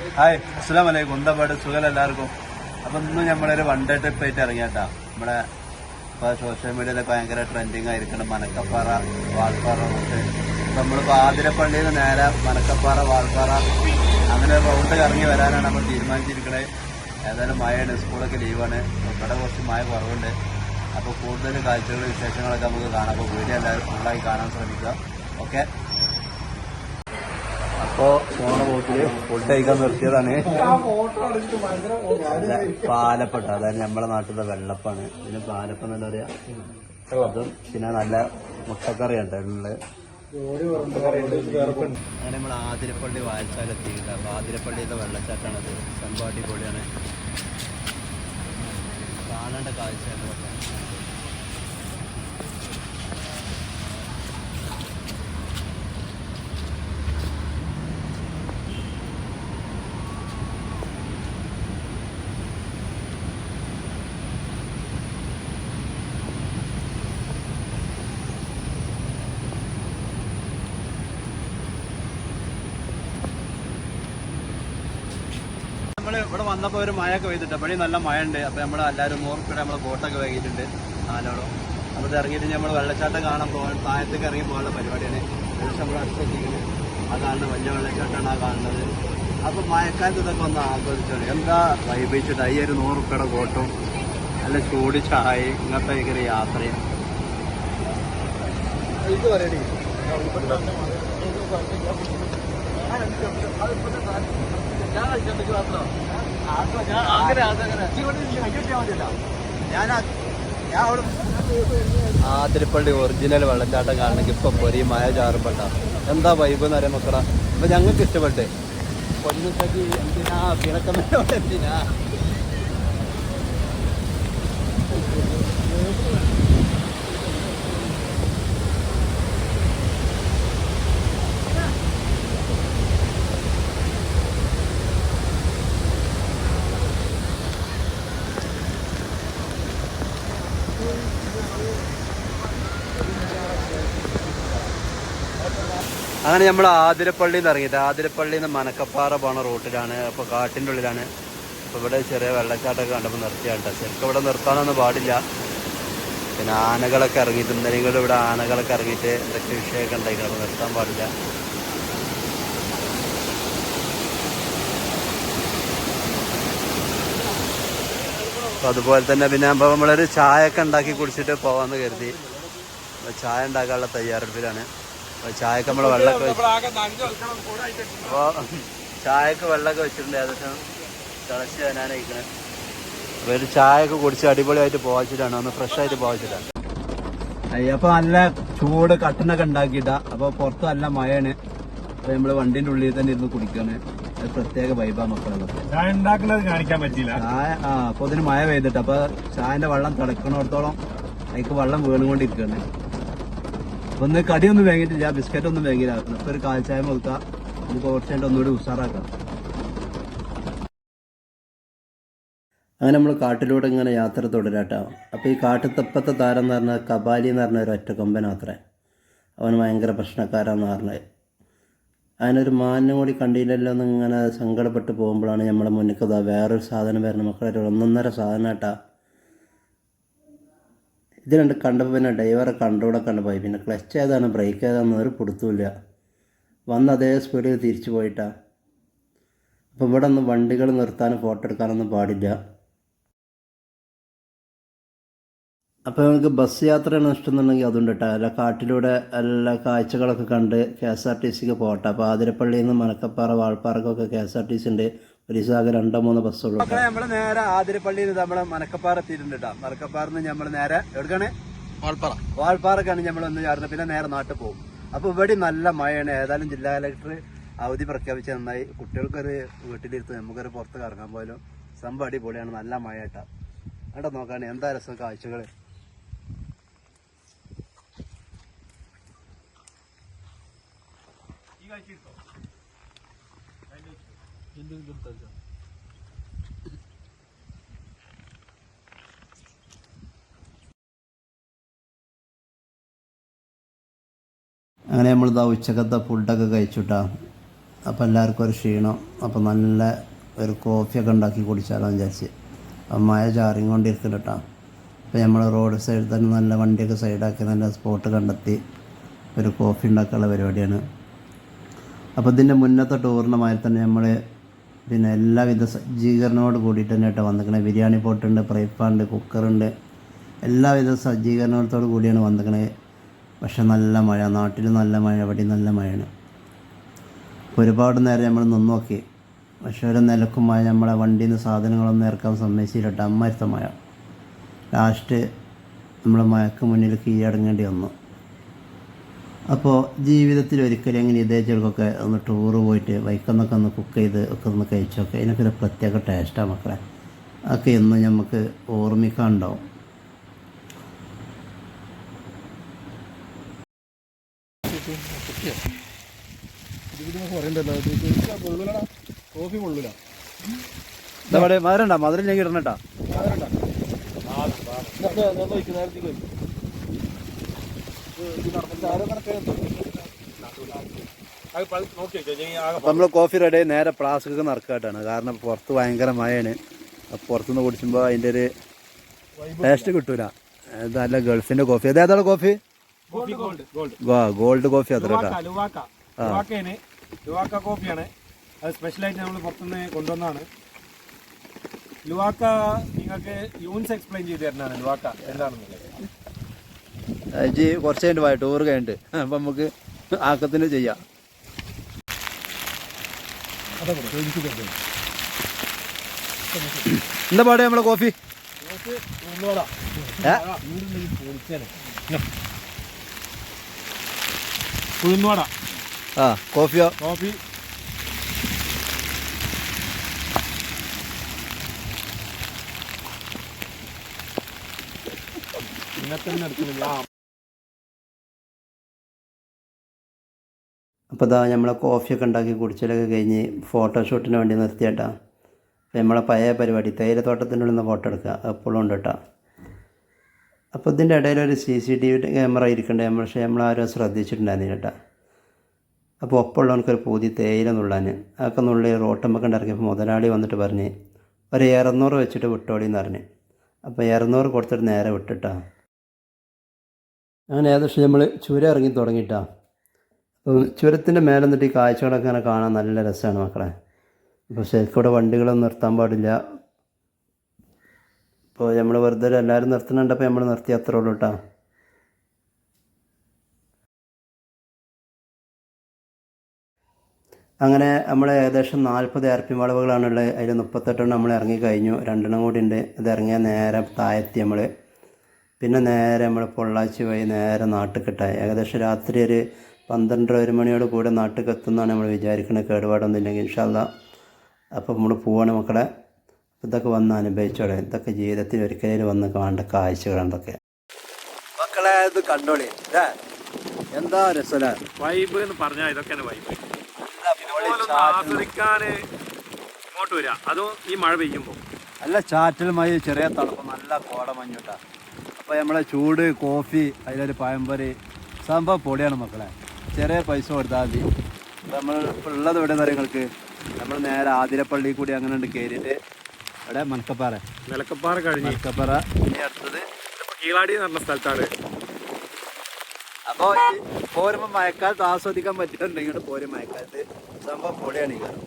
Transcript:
Hi അസ്സാം വലൈക്കും എന്താ സുഖം എല്ലാവർക്കും? അപ്പൊ ഇന്ന് നമ്മളൊരു വൺ ഡേ ട്രിപ്പ് ആയിട്ട് ഇറങ്ങിയാട്ടാ. നമ്മുടെ ഇപ്പൊ സോഷ്യൽ മീഡിയയിലൊക്കെ ഭയങ്കര ട്രെൻഡിങ് ആയിരിക്കണം. മനക്കപ്പാറ വാൾപ്പാറ റൂട്ട് ഇപ്പൊ നമ്മളിപ്പോ ആതിരപ്പള്ളിയിൽ നിന്ന് നേരെ മനക്കപ്പാറ വാൾപ്പാറ അങ്ങനെ റൗണ്ട് ഇറങ്ങി വരാനാണ് നമ്മൾ തീരുമാനിച്ചിരിക്കണേ. ഏതായാലും മഴയാണ് സ്കൂളൊക്കെ ലീവാണ് ഇവിടെ കുറച്ച് മഴ കുറവുണ്ട്. അപ്പോൾ കൂടുതൽ കാഴ്ചകളും വിശേഷങ്ങളൊക്കെ നമുക്ക് കാണാം. അപ്പോൾ വീഡിയോ എല്ലാവരും ഫുള്ളായി കാണാൻ ശ്രമിക്കുക. ഓക്കെ അപ്പോ പോണ ബോട്ടിൽ ഫുഡ് കഴിക്കാൻ നിർത്തിയതാണ്. പാലപ്പെട്ട അതായത് നമ്മുടെ നാട്ടിലെ വെള്ളപ്പാണ്. ഇതിന് പാലപ്പം എന്നല്ല പറയാ? അതും പിന്നെ നല്ല മുട്ടക്കറിയാണ് ഉള്ളത്. അങ്ങനെ നമ്മൾ ആതിരപ്പള്ളി വായിച്ചാലെത്തിയിട്ട് അപ്പൊ ആതിരപ്പള്ളിയിലെ വെള്ളച്ചാട്ടാണത് സംഭവം അടിപൊളിയാണ്. കാണേണ്ട കാഴ്ചയാണ് നമ്മൾ ഇവിടെ വന്നപ്പോ ഒരു മഴയൊക്കെ പെയ്തിട്ട് അപ്പോഴേ നല്ല മഴ ഉണ്ട് അപ്പൊ നമ്മൾ എല്ലാവരും നൂറുപ്പിടെ നമ്മളെ ബോട്ടൊക്കെ വൈകിട്ടുണ്ട് നാലോളം അപ്പൊ ഇത് ഇറങ്ങിയിട്ട് നമ്മൾ വെള്ളച്ചാട്ടം കാണാൻ പോകാൻ താഴത്തേക്ക് ഇറങ്ങി പോകാനുള്ള പരിപാടിയാണ്. ഏകദേശം നമ്മൾ അടുത്തെത്തിക്കുന്നത് അതാണ് വലിയ വെള്ളച്ചാട്ടമാണ് ആ കാണുന്നത്. അപ്പൊ മഴക്കാലത്ത് ഇതൊക്കെ ഒന്ന് ആസ്വദിച്ചാണ് എന്താ വൈബിച്ചിട്ട് ഈ ഒരു നൂറുപ്പിയുടെ ബോട്ടും നല്ല ചൂട് ചായ ഇങ്ങനത്തെ ഭയങ്കര യാത്രയും. ഇത് പറയണേ ആതിരപ്പള്ളി ഒറിജിനൽ വെള്ളച്ചാട്ടം കാണണമെങ്കിൽ ഇപ്പൊ പൊരി മഴ ചാറുമ്പണ്ട എന്താ വൈബ് എന്ന് പറയാൻ മക്കള അപ്പൊ ഞങ്ങൾക്ക് ഇഷ്ടപ്പെട്ടേ. പൊന്നുസഖി എന്തിനാ? കിഴക്കമ്മയോട് എന്തിനാ? അങ്ങനെ നമ്മൾ ആതിരപ്പള്ളിയിൽ നിന്ന് ഇറങ്ങിയിട്ട് ആതിരപ്പള്ളിയിൽ മനക്കപ്പാറ പോണ റൂട്ടിലാണ്. അപ്പോൾ കാട്ടിന്റെ ഉള്ളിലാണ്. അപ്പോൾ ഇവിടെ ചെറിയ വെള്ളച്ചാട്ടമൊക്കെ കണ്ടപ്പോൾ നിർത്തിയാണ് ശരിക്കും ഇവിടെ നിർത്താനൊന്നും പാടില്ല. പിന്നെ ആനകളൊക്കെ ഇറങ്ങിയിട്ട് ഇന്നലെയും ഇവിടെ ആനകളൊക്കെ ഇറങ്ങിയിട്ട് എന്തൊക്കെ വിഷയമൊക്കെ ഉണ്ടായിരിക്കും അപ്പോൾ നിർത്താൻ പാടില്ല. അപ്പോൾ അതുപോലെ തന്നെ പിന്നെ അപ്പോൾ നമ്മളൊരു ചായ ഒക്കെ ഉണ്ടാക്കി കുടിച്ചിട്ട് പോകാമെന്ന് കരുതി. ചായ ഉണ്ടാക്കാനുള്ള തയ്യാറെടുപ്പിലാണ്. ചായക്ക് നമ്മൾ വെള്ളമൊക്കെ വെച്ച് അപ്പോൾ ചായക്ക് വെള്ളമൊക്കെ വെച്ചിട്ടുണ്ട് ഏകദേശം തിളച്ച് വരാനായിരിക്കണേ അപ്പോൾ ഒരു ചായയൊക്കെ കുടിച്ച് അടിപൊളിയായിട്ട് പോവാച്ചിട്ടാണ്. ഒന്ന് ഫ്രഷ് ആയിട്ട് പോവാച്ചിട്ടാണ്. അപ്പൊ നല്ല ചൂട് കട്ടനൊക്കെ ഉണ്ടാക്കിയിട്ടാ. അപ്പൊ പുറത്ത് നല്ല മഴയാണ്. അപ്പൊ നമ്മൾ വണ്ടിന്റെ ഉള്ളിൽ തന്നെ ഇരുന്ന് കുടിക്കാണ്. അത് പ്രത്യേക വൈബാ മക്കളൊക്കെ. ചായ ഉണ്ടാക്കുന്നത് കാണിക്കാൻ പറ്റിയില്ല. ചായ ആ അപ്പൊ അതിന് മഴ പെയ്തിട്ട്. അപ്പൊ ചായന്റെ വെള്ളം തിളക്കണോടത്തോളം അതിക്ക് വെള്ളം വീണുകൊണ്ടിരിക്കുകയാണ് അപ്പൊ ഒന്ന് കടിയൊന്നും വേങ്ങിയിട്ടില്ല ബിസ്ക്കറ്റ് ഒന്നും വേങ്ങിയില്ല അപ്പൊ ഒരു കാൽച്ചായ കൊടുക്കാം നമുക്ക് കുറച്ചായിട്ട് ഒന്നുകൂടി ഉഷാറാക്കാം. അങ്ങനെ നമ്മൾ കാട്ടിലൂടെ ഇങ്ങനെ യാത്ര തുടരാട്ടോ. അപ്പോൾ ഈ കാട്ടുത്തപ്പത്തെ താരം എന്ന് പറഞ്ഞാൽ കപാലി എന്ന് പറഞ്ഞ ഒരു ഒറ്റക്കൊമ്പനാത്രേ അവൻ ഭയങ്കര പ്രശ്നക്കാരാന്ന് പറഞ്ഞത് അതിനൊരു മാന്യം കൂടി കണ്ടില്ലല്ലോ എന്ന് ഇങ്ങനെ സങ്കടപ്പെട്ട് പോകുമ്പോഴാണ് നമ്മളെ മുന്നിൽ കഥ വേറൊരു സാധനം വരുന്നത് മക്കളെ ഒരു ഒന്നൊന്നര സാധനം കേട്ടാ ഇത് രണ്ട് കണ്ടപ്പോൾ പിന്നെ ഡ്രൈവറെ കണ്ടുകൂടെ കണ്ടുപോയി പിന്നെ ക്ലച്ച് ഏതാണ് ബ്രേക്ക് ഏതാണെന്ന് ഒരു പിടുത്തമില്ല വന്ന് അതേ സ്പീഡിൽ തിരിച്ചു പോയിട്ടാ. അപ്പോൾ ഇവിടെ ഒന്നും വണ്ടികൾ നിർത്താനും ഫോട്ടോ എടുക്കാനൊന്നും പാടില്ല. അപ്പോൾ നമുക്ക് ബസ് യാത്രയാണ് ഇഷ്ടമെന്നുണ്ടെങ്കിൽ അതുണ്ട് കേട്ടോ അല്ല കാട്ടിലൂടെ എല്ലാ കാഴ്ചകളൊക്കെ കണ്ട് കെ എസ് ആർ ടി സിക്ക് പോട്ടെ. അപ്പോൾ ആതിരപ്പള്ളിയിൽ നിന്ന് Malakkappara വാൾപ്പാറക്കൊക്കെ K S R T C ഉണ്ട്. ഒരു ദിവസം ആകെ രണ്ടോ മൂന്നോ ബസ്സുള്ളൂ നമ്മൾ നേരെ ആതിരപ്പള്ളിയിൽ നമ്മളെ മനക്കപ്പാറ എത്തിയിട്ടുണ്ട് കേട്ടോ മണക്കപ്പാറന്ന് നമ്മൾ നേരെ എവിടെക്കാണ്? വാൾപ്പാറ. വാൾപ്പാറക്കാണ് നമ്മൾ ഒന്ന് ചേർന്ന് പിന്നെ നേരെ നാട്ടിൽ പോകും. അപ്പൊ ഇവിടെ നല്ല മഴയാണ്. ഏതായാലും ജില്ലാ കലക്ടർ അവധി പ്രഖ്യാപിച്ച നന്നായി. കുട്ടികൾക്കൊരു വീട്ടിലിരുത്ത് നമുക്കൊരു പുറത്ത് കറങ്ങാൻ പോലും സംഭവം അടിപൊളിയാണ്. നല്ല മഴ കേട്ടോ കേട്ടോ നോക്കാണ്. എന്താ രസം കാഴ്ചകൾ. അങ്ങനെ നമ്മൾ ഇതാ ഉച്ചക്കത്തെ ഫുഡൊക്കെ കഴിച്ചുട്ടാ. അപ്പോൾ എല്ലാവർക്കും ഒരു ക്ഷീണം. അപ്പോൾ നല്ല ഒരു കോഫിയൊക്കെ ഉണ്ടാക്കി കുടിച്ചാലോ വിചാരിച്ച്. അപ്പം മഴ ചാറിക്കൊണ്ടിരിക്കുന്നുണ്ട് കേട്ടോ അപ്പോൾ നമ്മൾ റോഡ് സൈഡിൽ തന്നെ നല്ല വണ്ടിയൊക്കെ സൈഡാക്കി നല്ല സ്പോട്ട് കണ്ടെത്തി ഒരു കോഫി ഉണ്ടാക്കാനുള്ള പരിപാടിയാണ്. അപ്പോൾ ഇതിന്റെ മുന്നത്തെ ടൂറിന്റെ മാതിരി തന്നെ നമ്മൾ പിന്നെ എല്ലാവിധ സജ്ജീകരണത്തോട് കൂടിയിട്ട് തന്നെ കേട്ടോ വന്നിക്കണേ. ബിരിയാണി പോട്ടുണ്ട് പ്രൈപ്പാണ്ട് കുക്കറുണ്ട്. എല്ലാവിധ സജ്ജീകരണത്തോട് കൂടിയാണ് വന്നിക്കണേ. പക്ഷെ നല്ല മഴ നാട്ടിൽ നല്ല മഴ ഇവിടെ നല്ല മഴയാണ്. ഒരുപാട് നേരം നമ്മൾ നിന്ന് നോക്കി പക്ഷെ ഒരു നിലക്കും മഴ നമ്മളെ വണ്ടിയിൽ നിന്ന് സാധനങ്ങളൊന്നും ഇറക്കാൻ സമ്മതിച്ചിട്ട് അമ്മരുത്ത മഴ. ലാസ്റ്റ് നമ്മൾ മഴക്ക് മുന്നിൽ കീഴടങ്ങേണ്ടി വന്നു. അപ്പോൾ ജീവിതത്തിൽ ഒരിക്കലും ഇങ്ങനെ ഇതേ ചെറുക്കൊക്കെ ഒന്ന് ടൂറ് പോയിട്ട് വൈക്കുന്നൊക്കെ ഒന്ന് കുക്ക് ചെയ്ത് ഒക്കെ ഒന്ന് കഴിച്ചൊക്കെ അതിനൊക്കെ ഒരു പ്രത്യേക ടേസ്റ്റാണ് മക്കളെ. അതൊക്കെ ഇന്ന് നമുക്ക് ഓർമ്മിക്കാനുണ്ടാവും കോഫി കൊള്ളൂല ഇതവിടെ മധുരണ്ട മധുരം ഞാൻ ഇടണട്ടാ. നോക്കി വെച്ചോ ഞാൻ ആകെ അപ്പം നമ്മൾ കോഫി റെഡി നേരെ പ്ലാസ്റ്റിക് നടക്കാട്ടാണ്. കാരണം പുറത്ത് ഭയങ്കര മഴയാണ്. പുറത്തുനിന്ന് കുടിച്ചുമ്പോൾ അതിന്റെ ഒരു ടേസ്റ്റ് കിട്ടൂല. നല്ല ഗൾഫിന്റെ കോഫി അതേതാണ് കോഫി ഗോൾഡ് ഗോൾഡ് വാ ഗോൾഡ് കോഫി അത്ര ലുവാക്ക കോഫിയാണ് അത് സ്പെഷ്യലായിട്ട് നമ്മൾ പുറത്തുനിന്ന് കൊണ്ടുവന്നാണ് ലുവാക്ക നിങ്ങൾക്ക് യൂൺസ് എക്സ്പ്ലെയിൻ ചെയ്ത് തരുന്നതാണ് ലുവാക്ക. എന്താണെന്നുള്ളത്? അജി കുറച്ച് കഴിഞ്ഞിട്ട് പോയ ടൂർ കഴിഞ്ഞിട്ട്. അപ്പം നമുക്ക് ആക്കത്തിന് ചെയ്യാം. എന്താ പാടെ നമ്മളെ കോഫി? ആ കോഫിയോ? കോഫി. ഇന്നത്തെ എടുക്കുന്നില്ല അപ്പോൾ ഇതാ നമ്മളെ കോഫിയൊക്കെ ഉണ്ടാക്കി കുടിച്ചിലൊക്കെ കഴിഞ്ഞ് ഫോട്ടോഷൂട്ടിന് വേണ്ടി നിർത്തിയേട്ടാ. നമ്മളെ പഴയ പരിപാടി തേയിലത്തോട്ടത്തിന്റെ ഉള്ളിൽ നിന്ന് ഫോട്ടോ എടുക്കുക എപ്പോഴും ഉണ്ട് കേട്ടോ അപ്പോൾ ഇതിന്റെ ഇടയിൽ ഒരു C C T V camera ഇരിക്കണ്ടേ നമ്മൾ പക്ഷേ നമ്മളാരും ശ്രദ്ധിച്ചിട്ടുണ്ടായിരുന്നില്ല കേട്ടോ അപ്പോൾ ഒപ്പമുള്ളവനക്കൊരു പൂതി തേയില നുള്ളാൻ അതൊക്കെ നുള്ളി റോട്ടമ്മക്ക് ഉണ്ടാക്കിയപ്പോൾ മുതലാളി വന്നിട്ട് പറഞ്ഞ് ഒരു ഇറന്നൂറ് വെച്ചിട്ട് വിട്ടോളി എന്ന് പറഞ്ഞ്. അപ്പോൾ ഇറന്നൂറ് കൊടുത്തിട്ട് നേരെ വിട്ടിട്ടാ. അങ്ങനെ ഏകദേശം നമ്മൾ ചുരം ഇറങ്ങി തുടങ്ങിയിട്ടാ. അപ്പോൾ ചുരത്തിന്റെ മേലെ നിന്നിട്ട് ഈ കാഴ്ചകളൊക്കെ അങ്ങനെ കാണാൻ നല്ല രസമാണ് മക്കളെ. അപ്പോൾ ശരിക്കും ഇവിടെ വണ്ടികളൊന്നും നിർത്താൻ പാടില്ല. ഇപ്പോൾ നമ്മൾ വെറുതെ എല്ലാവരും നിർത്തുന്നുണ്ടപ്പോൾ നമ്മൾ നിർത്തി അത്രേ ഉള്ളൂ കേട്ടോ അങ്ങനെ നമ്മൾ ഏകദേശം നാൽപ്പത് എയർപി വളവുകളാണുള്ളത് അതിൽ മുപ്പത്തെട്ടെണ്ണം നമ്മൾ ഇറങ്ങി കഴിഞ്ഞു. രണ്ടെണ്ണം കൂടി ഉണ്ട്. അത് ഇറങ്ങിയാൽ നേരെ താഴെത്തി നമ്മൾ പിന്നെ നേരെ നമ്മൾ പൊള്ളാച്ചി വഴി നേരെ നാട്ടിക്കിട്ടായി ഏകദേശം രാത്രി ഒരു പന്ത്രണ്ടര ഒരു മണിയോട് കൂടെ എത്തുന്നതാണ് നമ്മൾ വിചാരിക്കുന്നത് കേടുപാടൊന്നും ഇല്ലെങ്കിൽ ഇൻഷാല്ല അപ്പോൾ നമ്മൾ പോവാണ് മക്കളെ. ഇതൊക്കെ വന്ന് അനുഭവിച്ചോടെ. ഇതൊക്കെ ജീവിതത്തിൽ ഒരിക്കലും വന്ന് കാണേണ്ട കാഴ്ചകളാണ് ഇതൊക്കെ. മക്കളെ ഇത് കണ്ടോളി. എന്താ രസല വൈബ് എന്ന് പറഞ്ഞാൽ ഇതൊക്കെ വൈബ് ഇങ്ങോട്ട് വരിക അതും ഈ മഴ പെയ്യുമ്പോൾ അല്ല ചാറ്റൽ മഴ ചെറിയ തണുപ്പ് നല്ല കോടമഞ്ഞുട്ടാ അപ്പോൾ നമ്മളെ ചൂട് കോഫി അതിലൊരു പഴംപൊരി സംഭവം പൊടിയാണ് മക്കളെ. ചെറിയ പൈസ കൊടുത്താൽ മതി. നമ്മൾ ഇപ്പോൾ ഉള്ളത് ഇവിടെ നിങ്ങൾക്ക്? നമ്മൾ നേരെ ആതിരപ്പള്ളി കൂടി അങ്ങനെ ഉണ്ട് കയറിയിട്ട് ഇവിടെ മണക്കപ്പാറ നിലക്കപ്പാറ കഴിഞ്ഞ്. മണക്കപ്പാറ ഇനി അടുത്തത് കീളാടി എന്ന് പറഞ്ഞ സ്ഥലത്താണ്. അപ്പോൾ പോരുമ്പോൾ മഴക്കാലത്ത് ആസ്വദിക്കാൻ പറ്റുന്നുണ്ടെങ്കിൽ പോരും മഴക്കാലത്ത്. സംഭവം പൊടിയാണ് ഈ കാരണം